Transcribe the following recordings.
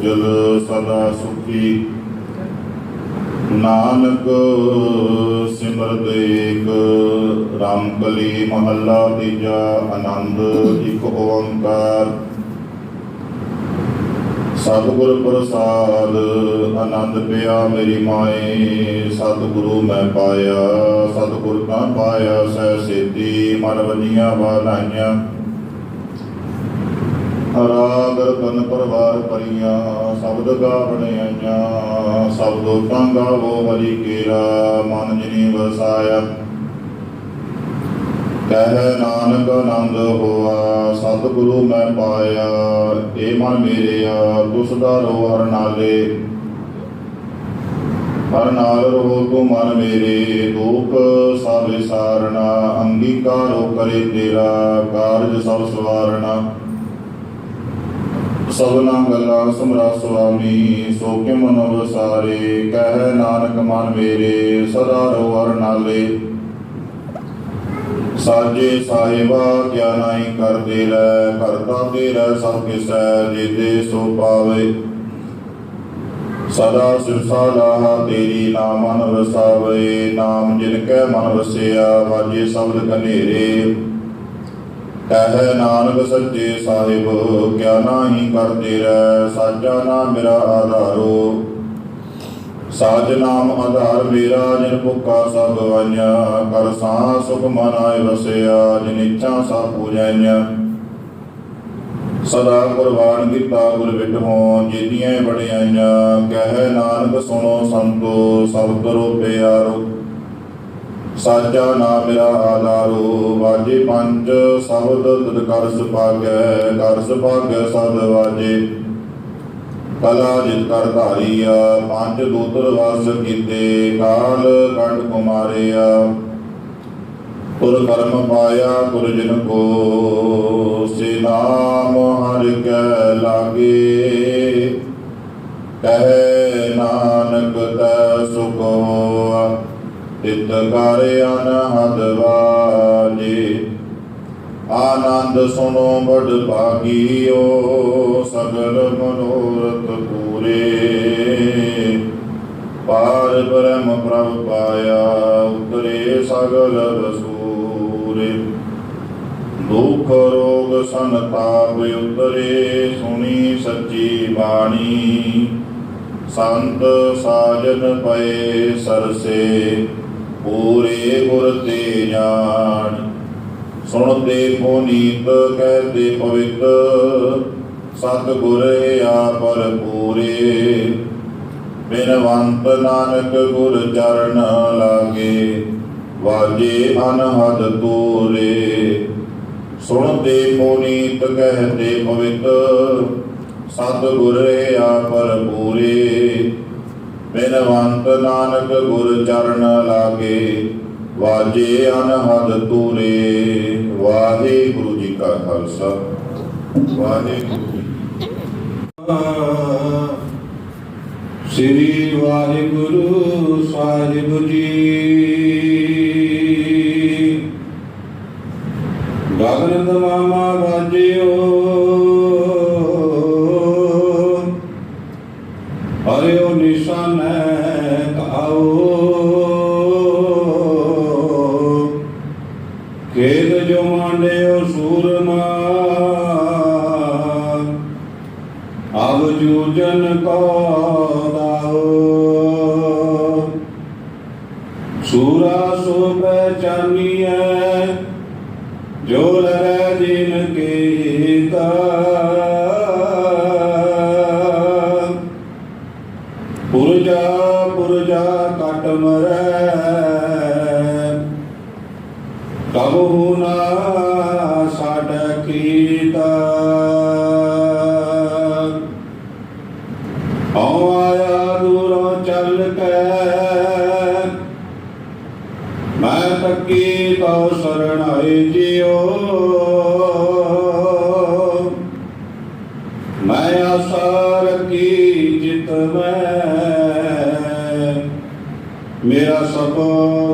ਉਜਲ ਸਦਾ ਸੁਖੀ। ਨਾਨਕ ਸਿਮਰਤ ਏਕ ਰਾਮ ਕਲੀ ਮਹੱਲਾ ਤੀਜਾ, ਆਨੰਦ ਇੱਕ ਓੰਕਾਰ। ਸਤਿਗੁਰ ਪ੍ਰਸਾਦ, ਆਨੰਦ ਪਿਆ ਮੇਰੀ ਮਾਏ, ਸਤਿਗੁਰੂ ਮੈਂ ਪਾਇਆ, ਸਤਿਗੁਰ ਤਾਂ ਪਾਇਆ ਸਹਿ ਸੇਤੀ, ਮਨ ਵੰਨੀਆਂ ਵਾਲਾਈਆਂ ਰਾਗ ਰਤਨ ਪਰਵਾਰ ਪਰੀਆਂ, ਸ਼ਬਦ ਗਾਵਣ ਆਈਆਂ, ਸ਼ਬਦੋ ਤਾਂ ਗਾਵੋ ਹਰੀ ਕੇਰਾ, ਮਨ ਜਿਨੀ ਵਸਾਇਆ। ਕਹਿ ਨਾਨਕ ਆਨੰਦ ਹੋਆ, ਸਤਿਗੁਰੂ ਮੈਂ ਪਾਇਆ, ਏ ਮਨ ਮੇਰਿਆ, ਤੁਸ ਦਾ ਰੋ ਹਰ ਨਾਲੇ। ਹਰ ਨਾਲ ਰੋ ਤੂੰ ਮਨ ਮੇਰੇ ਦੁਖ ਸਭ ਵਿਸਾਰਣਾ ਅੰਗੀਕਾਰੋ ਕਰੇ ਤੇਰਾ, ਕਾਰਜ ਸਭ ਸਵਾਰਣਾ ਸਭਨਾ ਗੱਲਾਂ ਸਮਰਾ ਸੁਆਮੀ, ਸੋ ਕੇ ਮਨ ਵਸਾਰੇ ਕਹਿ ਨਾਨਕ ਮਨ ਮੇਰੇ, ਸਦਾ ਰੋ ਹਰ ਨਾਲੇ। ਸਾਜੇ ਸਾਹਿਬਾ, ਕਿਆ ਨਾਹੀ ਕਰਦੇ ਲੈ ਕਰਤਾ ਤੇਰਾ ਸਭ ਕਿਸੈ ਜੀਤੇ ਸੋ ਪਾਵੇ। ਸਦਾ ਸਿਰਸਾ ਲਾਹਾ ਤੇਰੀ ਨਾਮ ਵਸਾਵੇ ਨਾਮ ਜਿਨ ਕੈ ਮਨ ਵਸਿਆ, ਵਾਜੇ ਸ਼ਬਦ ਕਨੇਰੇ ਕਹਿ ਨਾਨਕ ਸੱਚੇ ਸਾਹਿਬ ਗਿਆਨਾ ਹੀ ਕਰਦੇ ਰਹਿ, ਸਾਜਾ ਨਾਮ ਮੇਰਾ ਆਧਾਰੋ। ਸਾਜ ਨਾਮ ਆਧਾਰ ਮੇਰਾ, ਜਿਨ ਭੁੱਖਾ ਸਭ ਗਵਾਈਆਂ ਕਰ ਸਾਂ ਸੁਖ ਮਨ ਆਏ ਵਸਿਆ, ਜਿਨ ਇੱਛਾ ਸਭ ਪੂਜੈਂਆਂ ਸਦਾ ਕੁਰਬਾਨ ਕੀਤਾ ਗੁਰ ਵਿਟਹੋਂ ਜੀਤੀਆਂ ਬੜਿਆਈਆਂ, ਕਹਿ ਨਾਨਕ ਸੁਣੋ ਸੰਤੋ, ਸਭ ਰੋ ਪਿਆਰੋ। ਸਾਚਾ ਨਾਮ ਮੇਰਾ ਆਧਾਰੋ, ਵਾਜੇ ਪੰਜ, ਸ਼ਬਦ ਤਦ ਕਰ ਸੁਭਾਗੈ ਕਰ ਸੁਭਾਗੈ ਸਦ ਵਾਜੇ। ਕਲਾ ਜਿਤ ਕਰ ਧਾਰੀਆ, ਪੰਜ ਦੂਤਰ ਵਸ ਕੀਤੇ, ਕਾਲ ਕੰਡ ਕੁਮਾਰਿਆ। ਤੁਰ ਕਰਮ ਪਾਇਆ, ਤੁਰ ਜਿਨ ਕੋ, ਸੇ ਨਾਮ ਹਰਿ ਕੈ ਲਾਗੇ। ਕਹਿ ਨਾਨਕ ਤੈ ਸੁਖੋ ਤਿਤ ਕਰ ਅਨਹਦ ਵਾਜੇ ਆਨੰਦ ਸੁਨੋ ਬੜ ਭਾਗੀਓ, ਸਗਲ ਮਨੋਰਥ ਪੂਰੇ। ਪਾਰ ਬ੍ਰਹਮ ਪ੍ਰਭ ਪਾਇਆ, ਉਤਰੇ ਸਗਲ ਰਸੂਰੇ ਦੁਖ ਰੋਗ ਸੰਤਾਪ ਉਤਰੇ, ਸੁਣੀ ਸੱਚੀ ਬਾਣੀ। ਸੰਤ ਸਾਜਨ ਪਏ ਸਰਸੇ। ਪੂਰੇ ਗੁਰ ਤੇ ਜਾਣ। ਸੁਣਦੇ ਪੁਨੀਤ ਕਹਤੇ ਪਵਿੱਤ। ਸਤ ਗੁਰ ਆਪਰ ਪੂਰੇ। ਬਿਨਵੰਤ ਨਾਨਕ ਗੁਰ ਚਰਨ ਲਾਗੇ, ਵਾਜੇ ਅਨਹਦ ਤੂਰੇ। ਸੁਣਦੇ ਪੁਨੀਤ ਕਹਤੇ ਪਵਿੱਤ। ਸਤ ਗੁਰ ਆਪਰ ਪੂਰੇ। ਬਿਨਵੰਤ ਨਾਨਕ ਗੁਰ ਚਰਨ ਲਾਗੇ, ਵਾਜੇ ਅਨਹਦ ਤੂਰੇ, ਵਾਹਿਗੁਰੂ ਜੀ ਕਾ ਖਾਲਸਾ। ਵਾਹਿਗੁਰੂ ਜੀ ਸ੍ਰੀ ਵਾਹਿਗੁਰੂ ਸਾਹਿਬ ਜੀ ਮਾਂਡਿਓ ਸੂਰਮਾ ਅਬ ਜੂਜਨ ਕੋ ਦਾਓ ਸੂਰਾ ਸੋ ਪਹਿਚਾਨੀਐ ਹਉ ਆਇਆ ਦੂਰੋਂ ਚੱਲ ਕੇ ਮੈਂ ਤੱਕੀ ਤਉ ਸਰਣਾਈ ਜਿਉ। ਮੈਂ ਆਸਾ ਰੱਖੀ ਜਿਤ ਮੈਂ। ਮੇਰਾ ਸਭ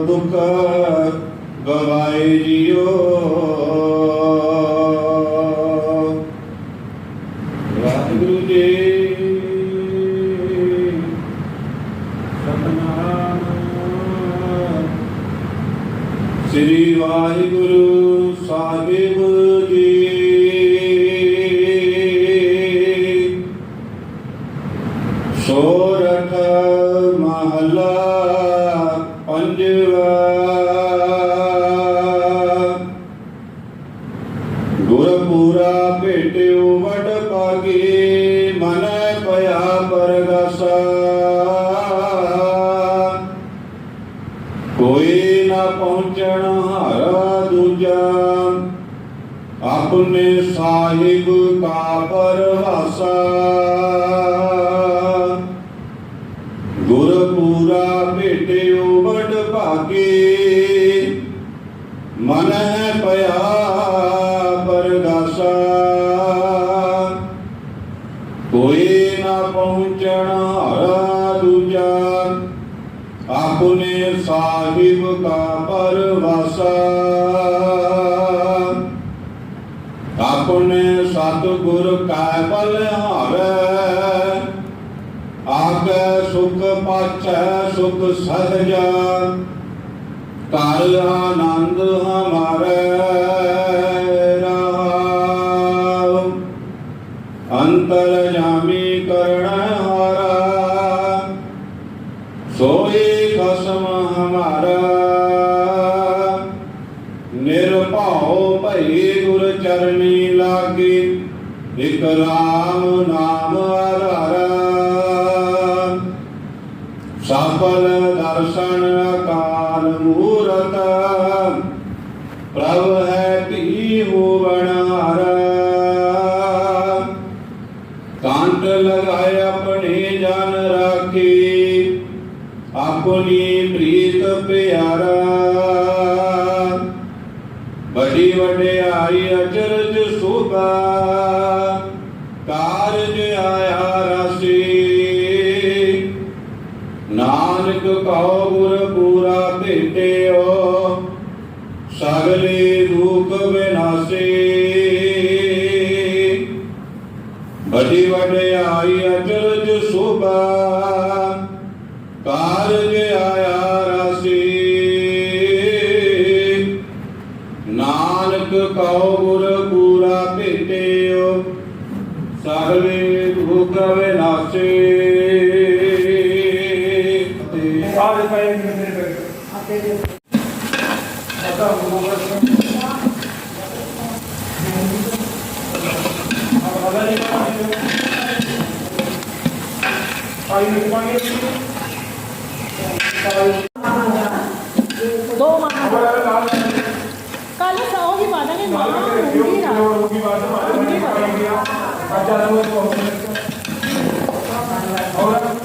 ਦੁੱਖ ਗਵਾਏ ਜਿਉ ਵਾਹਿਗੁਰੂ ਜੀ ਸ਼੍ਰੀ ਵਾਹਿਗੁਰੂ ਸਾਹਿਬ ਜੀ। ਸੋਰਠ ਮਹਲਾ ਪੰਜਵਾ। ਗੁਰਪੂਰਾ ਭੇਟਿਓ ਵਡ ਪਾਗੇ ਮਨ ਪਿਆ ਪਰਗਾਸਾ। ਪਹੁੰਚਣ ਹਾਰਾ ਦੂਜਾ। ਆਪਣੇ ਸਾਹਿਬ ਕਾ ਪਰਵਾਸਾ। ਗੁਰਪੂਰਾ ਭੇਟਿਓ ਵਡ ਭਾਗੇ। ਮਨ ਹੈ ਪਿਆ ਪਰਦਾਸਾ ਕੋਈ ਨਾ ਪਹੁੰਚਣ ਹਾਰਾ ਦੂਜਾ। ਆਪਣੇ ਸਾਹਿਬ ਕਾ ਪਰਵਾਸਾ। ਆਪਣੇ ਸਤਿਗੁਰ ਕਾ ਬਲਿਹਾਰੈ ਆਗੇ ਸੁਖ ਪਾਛੈ, ਸੁਖ ਸਹਜਾ ਘਰ ਆਨੰਦ ਹਮਾਰੇ। ਨਿਰਭਉ ਭਈ ਗੁਰ ਚਰਨੀ ਲਾਗੇ, ਇਕ ਰਾਮ ਨਾਮ ਆਧਾਰਾ ਸਫਲ ਦਰਸ਼ਨ ਅਕਾਲ ਮੂਰਤ, ਪ੍ਰਭ ਹੈ ਧੀ ਹੋਵਣਾਰਾ ਕਾਂਟ ਲਗਾਏ ਆਪਣੇ ਜਨ ਰਾਖੀ, ਆਪਣੀ ਕਾਰਜ ਆਇਆ ਰਸੀ। ਨਾਨਕ ਕਉ ਗੁਰ ਪੂਰਾ ਭੇਟਿਓ, ਸਗਲੇ ਦੁਖ ਵਿਨਾਸ਼ੇ। ਬੜੀ ਵਡਿਆਈ ਅਚਰਜ ਸੋਭਾ। ਸਾਰੇ ਪਏ ਨੇ ਮੇਰੇ ਕੋਲ ਪਤਾ ਹੋਊਗਾ ਆਈ ਨੂੰ ਪਾਣੀ ਦੋ ਮਾਂ ਕੱਲ ਸੌ ਵੀ ਪਾ ਦਾਂਗੇ ਮਾਂ ਹੁੰਦੀ ਨਾ ਹੋਗੀ ਬਾਤ ਮਾਰੀ ਗਿਆ ਅੱਜ ਆ ਲੋ ਹੋਰ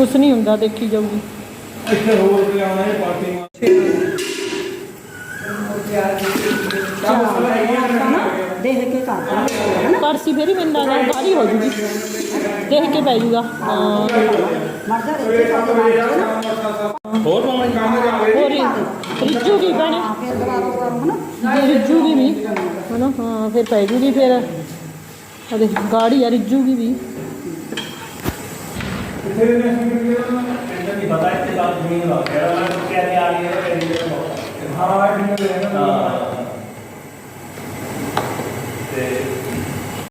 ਕੁਛ ਨਹੀਂ ਹੁੰਦਾ ਦੇਖੀ ਜਾਊਗੀ। ਇੱਥੇ ਹੋਰ ਲਿਆਉਣਾ ਹੈ ਪਾਰਟੀ ਮਾ ਦੇਖ ਕੇ ਨਾ? ਪਰਸੀ ਫੇਰ ਮਿਲਦਾ ਗਾ ਬਾਹਰੀ ਹੋ ਜੂਗੀ। ਦੇਖ ਕੇ ਪੈ ਜੂਗਾ। ਹਾਂ। ਮਰਦਾ ਨਾ? ਹੋਰ ਮਾਮਾ ਜੀ ਕੰਮ ਰਿਜੂਗੀ ਵੀ ਹਨਾ ਹਾਂ ਫਿਰ ਪੈ ਜੂਗੀ ਫਿਰ। ਉਹਦੇ ਗਾੜੀ ਆ ਰਿਜੂਗੀ ਵੀ। ਕਿੱਥੇ ਨੇ ਨਹੀਂ ਪਤਾ ਇੱਥੇ ਬਾਤ ਜ਼ਮੀਨ ਦਾ ਕਿਹੜਾ ਮੈਂ ਕੁੱਤਿਆਂ ਦੀ ਆ ਰਹੀ ਹੈ ਤੇ ਇਹਦੇ ਤੋਂ ਹਾਂ ਠੀਕ ਹੈ ਨਾ ਹਾਂ। ਤੇ